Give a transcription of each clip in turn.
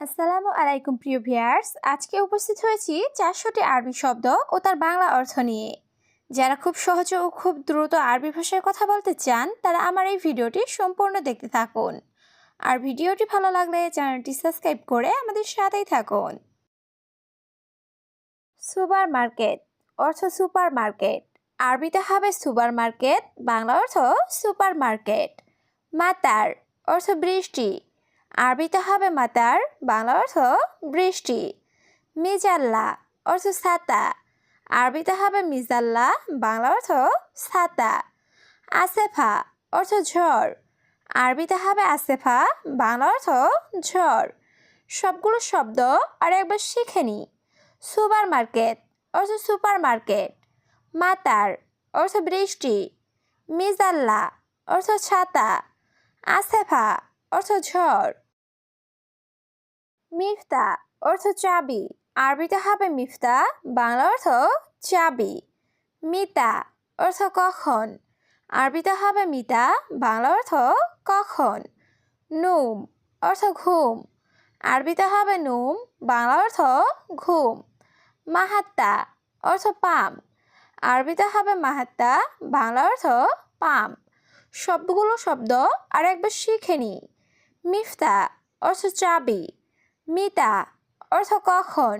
আসসালামু আলাইকুম, প্রিয় ভিয়ার্স আজকে উপস্থিত হয়েছি চারশোটি আরবি শব্দ ও তার বাংলা অর্থ নিয়ে। যারা খুব সহজে ও খুব দ্রুত আরবি ভাষায় কথা বলতে চান, তারা আমার এই ভিডিওটি সম্পূর্ণ দেখতে থাকুন। আর ভিডিওটি ভালো লাগলে চ্যানেলটি সাবস্ক্রাইব করে আমাদের সাথেই থাকুন। সুপার মার্কেট অর্থ সুপার মার্কেট আরবিতে হবে সুপার মার্কেট বাংলা অর্থ সুপার মার্কেট মাতার, অর্থ বৃষ্টি। আরবিতে হবে মাতার বাংলা অর্থ বৃষ্টি। মিজাল্লা অর্থ ছাতা। আরবিতে হবে মিজাল্লা বাংলা অর্থ ছাতা। আসেফা অর্থ ঝড়। আরবিতে হবে আসেফা বাংলা অর্থ ঝড়। সবগুলো শব্দ আর একবার শিখে নি। সুপার মার্কেট অর্থ সুপার মার্কেট মাতার অর্থ বৃষ্টি। মিজাল্লা অর্থ ছাতা। আসেফা অর্থ ঝড়। মিফতা, অর্থ চাবি। আরবিতে হবে মিফতা, বাংলা অর্থ চাবি। মিতা, অর্থ কখন। আরবিতে হবে মিতা, বাংলা অর্থ কখন। নুম, অর্থ ঘুম। আরবিতে হবে নুম, বাংলা অর্থ ঘুম। মাহাত্তা, অর্থ পাম। আরবিতে হবে মাহাত্তা, বাংলা অর্থ পাম। সবগুলো শব্দ আর একবার শিখে নি মিফতা অর্থ চাবি, মিতা অর্থ কখন,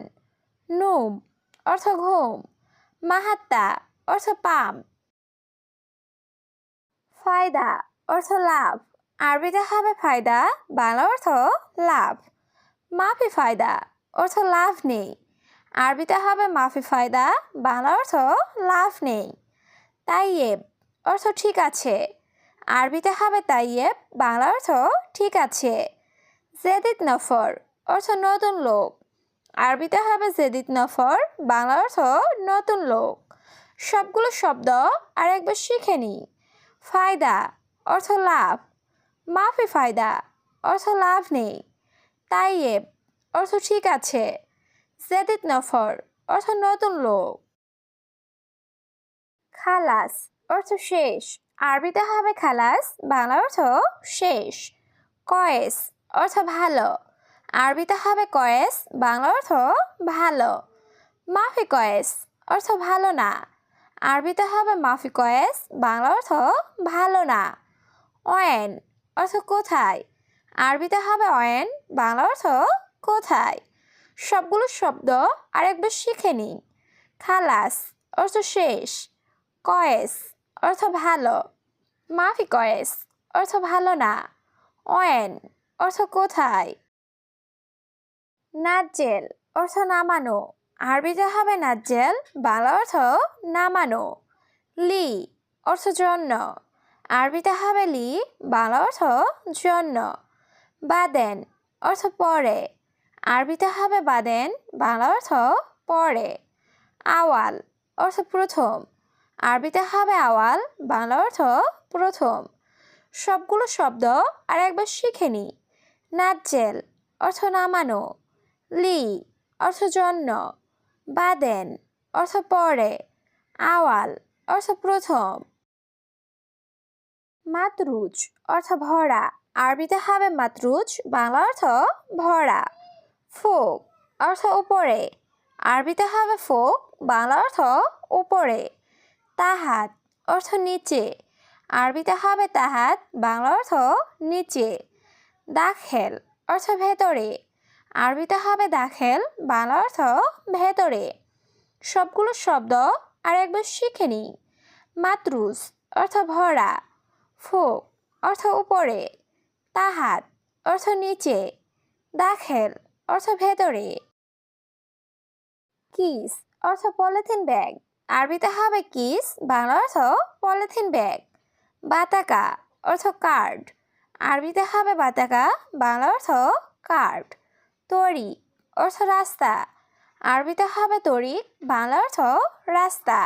নুম অর্থ ঘুম, মাহাত্তা অর্থ পাম। ফায়দা অর্থ লাভ, আরবিতে হবে ফায়দা, বাংলা অর্থ লাভ। মাফি ফায়দা অর্থ লাভ নেই, আরবিতে হবে মাফি ফায়দা, বাংলা অর্থ লাভ নেই। তাইয়েব অর্থ ঠিক আছে। আরবিতে হবে তাইয়েব বাংলা অর্থ ঠিক আছে। জেদিদ নফর, অর্থ নতুন লোক। আরবিতে হবে জেদিদ নফর, বাংলা অর্থ নতুন লোক। সবগুলো শব্দ আর একবার শিখে নি। ফায়দা, অর্থ লাভ। মাফি ফায়দা, অর্থ লাভ নেই। তাইয়েব অর্থ ঠিক আছে। জেদিদ নফর, অর্থ নতুন লোক। খালাস, অর্থ শেষ। আরবিতে হবে খালাস বাংলা অর্থ শেষ। কয়েস, অর্থ ভালো। আরবিতে হবে কয়েস বাংলা অর্থ ভালো। মাফি কয়েস, অর্থ ভালো না। আরবিতে হবে মাফি কয়েস বাংলা অর্থ ভালো না। অয়েন, অর্থ কোথায়? আরবিতে হবে অয়েন বাংলা অর্থ কোথায়? সবগুলো শব্দ আরেকবার শিখে নিই। খালাস, অর্থ শেষ। কয়েস অর্থ ভালো। মাফি কয়েস অর্থ ভালো না। অয়েন, অর্থ কোথায়? নাজ্জেল, অর্থ নামানো। আরবিতে হবে নাজ্জেল, বাংলা অর্থ নামানো। লি, অর্থ জন্য। আরবিতে হবে লি, বাংলা অর্থ জন্য। বাদেন, অর্থ পরে। আরবিতে হবে বাদেন, বাংলা অর্থ পরে। আওয়াল, অর্থ প্রথম। আরবিতে হবে আওয়াল, বাংলা অর্থ প্রথম। সবগুলো শব্দ আর একবার শিখে নি। নাজ্জেল, অর্থ নামানো। লি, অর্থ জন্য। বাদেন, অর্থ পরে। আওয়াল, অর্থ প্রথম। মাতরুজ, অর্থ ভরা। আরবিতে হবে মাতরুজ, বাংলা অর্থ ভরা। ফোক, অর্থ উপরে। আরবিতে হবে ফোক, বাংলা অর্থ উপরে। তাহাত অর্থ নিচে। আরবিতে হবে তাহাত, বাংলা অর্থ নিচে। দাখেল অর্থ ভেতরে। আরবিতে হবে দাখেল, বাংলা অর্থ ভেতরে। সবগুলো শব্দ আর একবার শিখে নি মাতরুস অর্থ ভরা। ফোক অর্থ উপরে। তাহাত অর্থ নিচে। দাখেল অর্থ ভেতরে। কিস অর্থ পলিথিন ব্যাগ। আরবিতে হবে কিস বাংলা অর্থ পলিথিন ব্যাগ, বাতাকা অর্থ কার্ড। আরবিতে হবে বাতাকা বাংলা অর্থ কার্ড তরি অর্থ রাস্তা। আরবিতে হবে তরিক বাংলা অর্থ রাস্তা।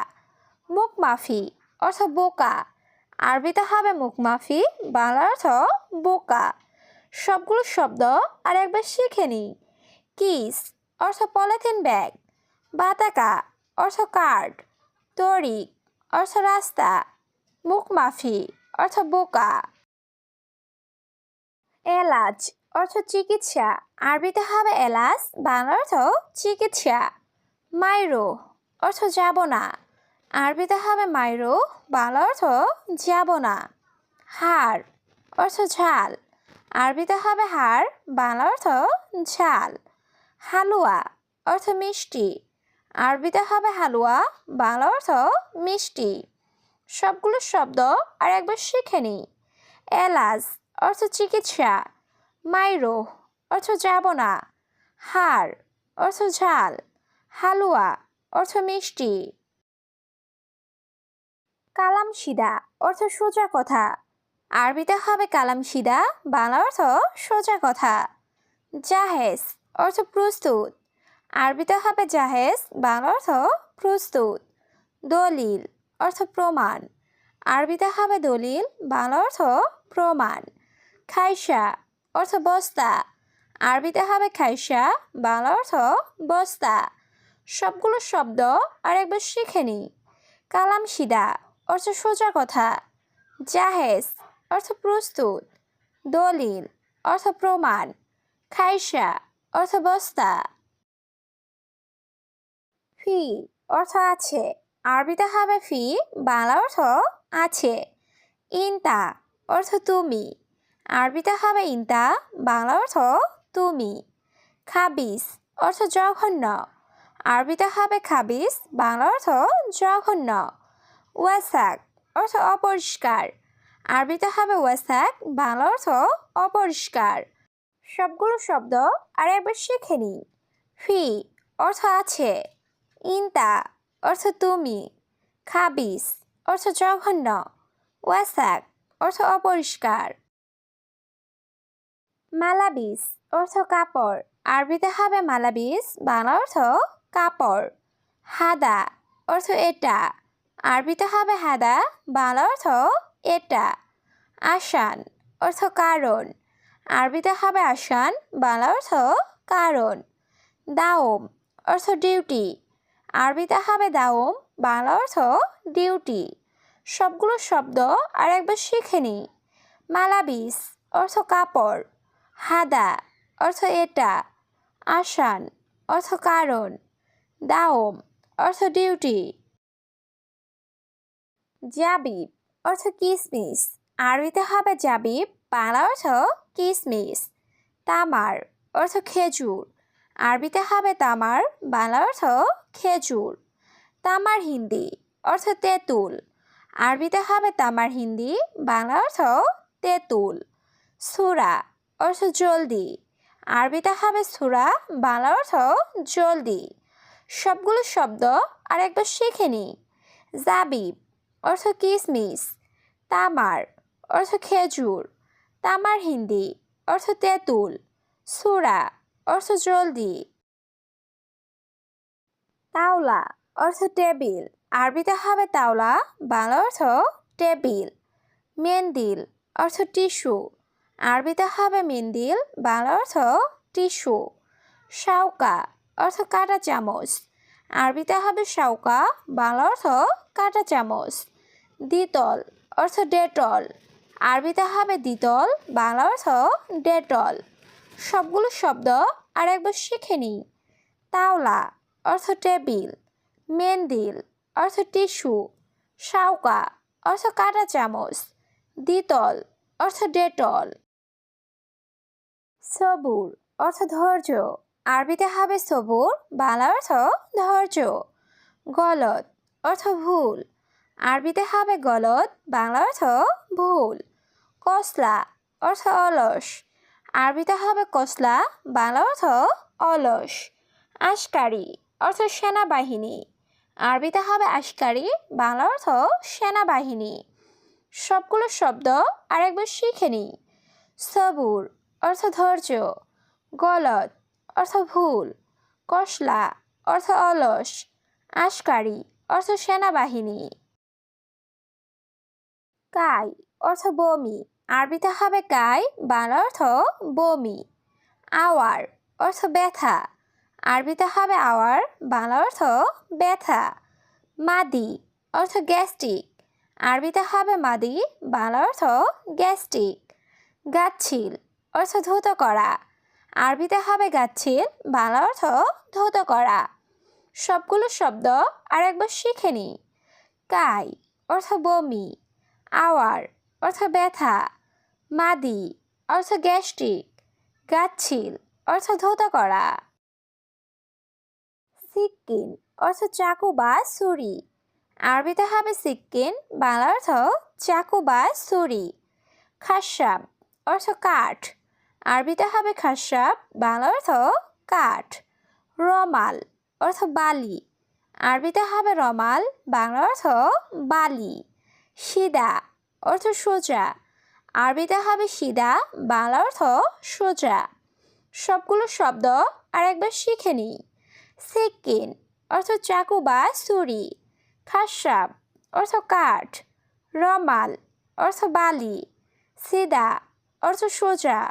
মুখমাফি অর্থ বোকা। আরবিতে হবে মুখমাফি বাংলা অর্থ বোকা। সবগুলো শব্দ আর একবার শিখে নিই। কিস অর্থ পলিথিন ব্যাগ, বাতাকা অর্থ কার্ড। তরিক অর্থ রাস্তা, মুখ মাফি, অর্থ বোকা। এলাচ, অর্থ চিকিৎসা, আরবিতে হবে এলাস বাংলা অর্থ চিকিৎসা। মাইরো, অর্থ যাব না আরবিতে হবে মাইরো বাংলা অর্থ যাব না হাড়, অর্থ ঝাল, আরবিতে হবে হাড় বাংলা অর্থ ঝাল। হালুয়া, অর্থ মিষ্টি আরবিতে হবে হালুয়া, বাংলা অর্থ মিষ্টি। সবগুলো শব্দ আর একবার শিখে নিই। এলাজ, অর্থ চিকিৎসা। মাইরো অর্থ যাব না। হাড়, অর্থ ঝাল। হালুয়া, অর্থ মিষ্টি। কালাম সিদা অর্থ সোজা কথা। আরবিতে হবে কালাম সিদা বাংলা অর্থ সোজা কথা। জাহেজ, অর্থ প্রস্তুত। আরবিতে হবে জাহেজ বাংলা অর্থ প্রস্তুত, দলিল, অর্থ প্রমাণ। আরবিতে হবে দলিল বাংলা অর্থ প্রমাণ। খাইসা অর্থ বস্তা। আরবিতে হবে খাইসা বাংলা অর্থ বস্তা। সবগুলো শব্দ আর একবার শিখে নিই। কালাম সিদা, অর্থ সোজা কথা। জাহেজ, অর্থ প্রস্তুত। দলিল, অর্থ প্রমাণ। খাইসা অর্থ বস্তা। ফি অর্থ আছে। আরবিতে হবে ফি, বাংলা অর্থ আছে। ইনতা অর্থ তুমি। আরবিতে হবে ইনতা, বাংলা অর্থ তুমি। খাবিস অর্থ জঘন্য। আরবিতে হবে খাবিস, বাংলা অর্থ জঘন্য। ওয়াসাক অর্থ অপরিষ্কার। আরবিতে হবে ওয়াসাক, বাংলা অর্থ অপরিষ্কার। সবগুলো শব্দ আর একবার শিখে নিই। ফি অর্থ আছে। ইনতা অর্থ তুমি। খাবিস, অর্থ জঘন্য। ওয়াসাক, অর্থ অপরিষ্কার। মালাবিস, অর্থ কাপড়। আরবিতে হবে মালাবিস, বাংলা অর্থ কাপড়। হাদা, অর্থ এটা। আরবিতে হবে হাদা, বাংলা অর্থ এটা। আসান, অর্থ কারণ। আরবিতে হবে আসান, বাংলা অর্থ কারণ। দাওম, অর্থ ডিউটি। আরবিতে হবে দাওম, বাংলা অর্থ ডিউটি সবগুলো শব্দ আর একবার শিখে নিই। মালাবিস অর্থ কাপড়। হাদা অর্থ এটা। আসান অর্থ কারণ। দাওম অর্থ ডিউটি জাবিব অর্থ কিসমিস। আরবিতে হবে জাবিব, বাংলা অর্থ কিসমিস। তামার অর্থ খেজুর। আরবিতে হবে তামার, বাংলা অর্থ খেজুর। তামার হিন্দি অর্থ তেঁতুল। আরবিতে হবে তামার হিন্দি, বাংলা অর্থ তেঁতুল। সুরা অর্থ জলদি। আরবিতে হবে সুরা, বাংলা অর্থ জলদি। সবগুলো শব্দ আর একবার শিখে নি। জাবিব অর্থ কিসমিস। তামার অর্থ খেজুর। তামার হিন্দি অর্থ তেঁতুল। সুরা অর্থ জলদি। তাওলা, অর্থ টেবিল। আরবিতে হবে তাওলা, বাংলা অর্থ টেবিল। মেন্দিল, অর্থ টিস্যু। আরবিতে হবে মেন্দিল, বাংলা অর্থ টিস্যু। শাউকা অর্থ কাটা চামচ। আরবিতে হবে শাউকা বাংলা অর্থ কাটা চামচ। দ্বিতল, অর্থ ডেটল। আরবিতে হবে দ্বিতল, বাংলা অর্থ ডেটল। সবগুলো শব্দ আর একবার শিখে নিই। তাওলা অর্থ টেবিল, মেন্দিল অর্থ টিস্যু শাউকা অর্থ কাটা চামচ, দ্বিতল অর্থ ডেটল। সবুর অর্থ ধৈর্য, আরবিতে হবে সবুর, বাংলা অর্থ ধৈর্য। গলত অর্থ ভুল, আরবিতে হবে গলত বাংলা অর্থ ভুল। কসলা অর্থ অলস আরবিতে হবে কসলা, বাংলা অর্থ অলস। আশকারি অর্থ সেনাবাহিনী। আরবিতে হবে আশকারি, বাংলা অর্থ সেনাবাহিনী। সবগুলো শব্দ আরেকবার শিখে নিই। সবুর অর্থ ধৈর্য। গলত অর্থ ভুল। কসলা অর্থ অলস। আশকারি অর্থ সেনাবাহিনী। কাই অর্থ বমি। আরবিতে হবে কাই বাংলা অর্থ বমি। আওয়ার অর্থ ব্যথা। আরবিতে হবে আওয়ার বাংলা অর্থ ব্যথা। মাদি অর্থ গ্যাস্ট্রিক। আরবিতে হবে মাদি বাংলা অর্থ গ্যাস্ট্রিক। গাচ্ছিল অর্থ ধৌত করা। আরবিতে হবে গাচ্ছিল বাংলা অর্থ ধৌত করা। সবগুলো শব্দ আর একবার শিখে নি কাই অর্থ বমি। আওয়ার অর্থ ব্যথা, মাদি, অর্থ গ্যাস্ট্রিক গাচ্ছিল অর্থ ধৌত করা। সিক্কিন অর্থ চাকু বা ছুরি। আরবিতে হবে সিক্কিন বাংলা অর্থ চাকু বা ছুরি। খাসাব অর্থ কাঠ। আরবিতে হবে খাসাব বাংলা অর্থ কাঠ। রমাল, অর্থ বালি। আরবিতে হবে রমাল, বাংলা অর্থ বালি। সিদা অর্থ সোজা। আরবিতে হবে সিদা, বাংলা অর্থ সোজা। সবগুলো শব্দ আর একবার শিখে নিই। সেকিন অর্থ চাকু বা সুরি খাসাব, অর্থ কাঠ। রমাল, অর্থ বালি। সিদা, অর্থ সোজা।